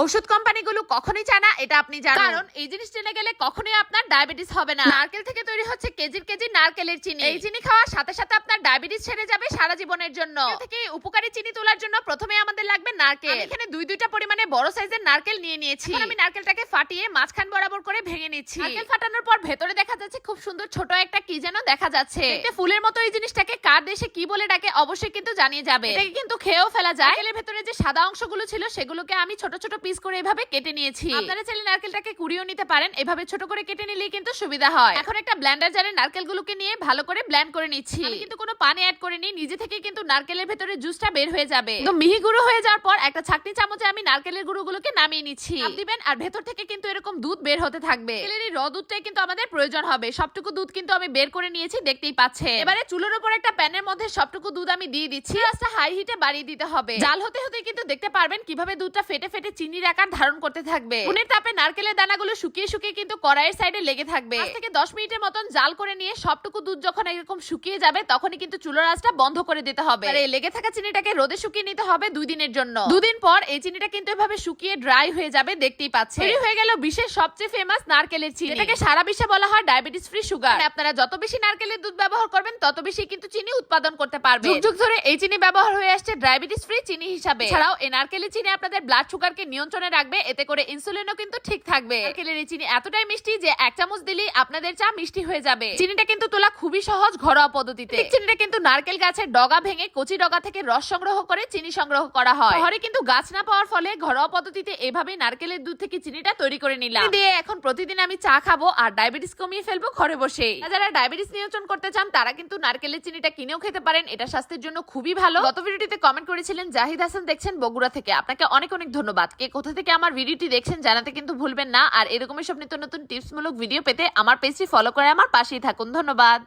ওষুধ কোম্পানিগুলো কখনোই চায় না এটা আপনি জানেন। কারণ এই জিনিস জেনে গেলে কখনোই আপনার ডায়াবেটিস হবে না। নারকেল থেকে তৈরি হচ্ছে কেজির কেজি নারকেলের চিনি। এই চিনি খাওয়ার সাথে সাথে আপনার ডায়াবেটিস ছেড়ে যাবে সারা জীবনের জন্য। থেকে উপকারী চিনি তোলার জন্য প্রথমে আমাদের লাগবে নারকেল। আমি এখানে দুই দুইটা পরিমাণে বড় সাইজের নারকেল নিয়ে নিয়েছি। এখন আমি নারকেলটাকে ফাটিয়ে মাঝখান বরাবর করে ভেঙে নিচ্ছি। নারকেল ফাটানোর পর ভেতরে দেখা যাচ্ছে খুব সুন্দর ছোট একটা কি যেন দেখা যাচ্ছে। দেখতে ফুলের মতো এই জিনিসটাকে কার দেশে কি বলে ডাকে অবশ্যই কিন্তু জানিয়ে যাবে। এটাকে কিন্তু খেয়েও ফেলা যায়। নারকেলের ভেতরে যে সাদা অংশগুলো ছিল সেগুলোকে আমি ছোট ছোট পিস করে এভাবে কেটে নিয়েছি। আপনারা চাইলে নারকেলটাকে কুড়িয়েও নিতে পারেন। এভাবে ছোট করে কেটে নিলেই কিন্তু সুবিধা হয়। এখন একটা ব্লেন্ডার জারে নারকেলগুলোকে নিয়ে ভালো করে ব্লেন্ড করে নিচ্ছি। আমি কিন্তু কোনো পানি অ্যাড করিনি নিজে থেকে কিন্তু নারকেলের ভেতরে জুসটা বের হয়ে যাবে। তো মিহি গুঁড়ো হয়ে যাওয়ার পর একটা ছাকনি চামচে আমি নারকেলের গুঁড়োগুলোকে নামিয়ে নিচ্ছি। দিবেন আর ভেতর থেকে কিন্তু এরকম দুধ বের হতে থাকবে। র দুধটাই কিন্তু আমাদের প্রয়োজন হবে। সবটুকু দুধ কিন্তু আমি বের করে নিয়েছি, দেখতেই পাচ্ছে এবারে চুলোর উপর একটা প্যানের মধ্যে সবটুকু দুধ আমি দিয়ে দিচ্ছি। আস্তে হাই হিটে বাড়িয়ে দিতে হবে। জাল হতে হতে কিন্তু দেখতে পারবেন কীভাবে দুধটা ফেটে ফেটে চিনির আকার ধারণ করতে থাকবে। উনের তাপে নারকেলের দানাগুলো শুকিয়ে শুকিয়ে কিন্তু কড়াইয়ের সাইডে লেগে থাকবে। থেকে দশ মিনিটের মতন জাল করে নিয়ে সবটুকু দুধ যখন এরকম শুকিয়ে যাবে, তখনই কিন্তু চুলোর আঁচটা বন্ধ করে দিতে হবে। আর এই লেগে থাকা চিনিটাকে রোদে শুকিয়ে নিতে হবে দুই দিনের জন্য। দুদিন পর এই চিনিটা কিন্তু এভাবে শুকিয়ে ড্রাই হয়ে যাবে, দেখতেই পাচ্ছে হয়ে গেল বিশ্বের সবচেয়ে ফেমাস নারকেলের চিনি। এটাকে সারা বিশ্বে বলা হয় ডায়াবেটিস ফ্রি সুগার। আপনারা যত বেশি নারকেলের দুধ ব্যবহার করবেন তত বেশি কিন্তু চিনি উৎপাদন করতে পারবে যুগ যুগ ধরে এই চিনি ব্যবহার হয়ে আসছে ডায়াবেটিস ফ্রি চিনি হিসাবে। ছাড়াও এই নারকেলের চিনি আপনাদের ব্লাড সুগারকে নিয়ন্ত্রণে রাখবে এতে করে ইনসুলিনও কিন্তু ঠিক থাকবে। নারকেলের এই চিনি এতটাই মিষ্টি যে এক চামচ দিলেই আপনাদের চা মিষ্টি হয়ে যাবে। চিনিটা কিন্তু তোলা খুবই সহজ ঘরোয়া পদ্ধতিতে। চিনিটা কিন্তু নারকেল গাছের ডগা ভেঙে কচি ডগা থেকে রস সংগ্রহ করে চিনি সংগ্রহ করা হয়। ঘরে কিন্তু গাছ না পাওয়ার ফলে ঘরোয়া পদ্ধতিতে এভাবেই নারকেলের দুধ থেকে চিনিটা তৈরি করে নিলাম। দিয়ে এখন প্রতিদিন আমি চা খাব আর ডায়াবেটিস কমিয়ে ফেলব ঘরে বসে যারা ডায়াবেটিস নিয়ন্ত্রণ করতে চান, তারা কিন্তু নারকেলের চিনিটা কিনেও খেতে পারেন। এটা স্বাস্থ্যের জন্য খুবই ভালো। গত ভিডিওটিতে কমেন্ট করেছিলেন জাহিদ হাসান, দেখছেন বগুড়া থেকে। আপনাকে অনেক অনেক ধন্যবাদ। কে কোথা থেকে আমার ভিডিওটি দেখছেন জানাতে কিন্তু ভুলবেন না। আর এরকমই সব নিত্য নতুন টিপস মূলক ভিডিও পেতে আমার পেজটি ফলো করে আমার পাশেই থাকুন। ধন্যবাদ।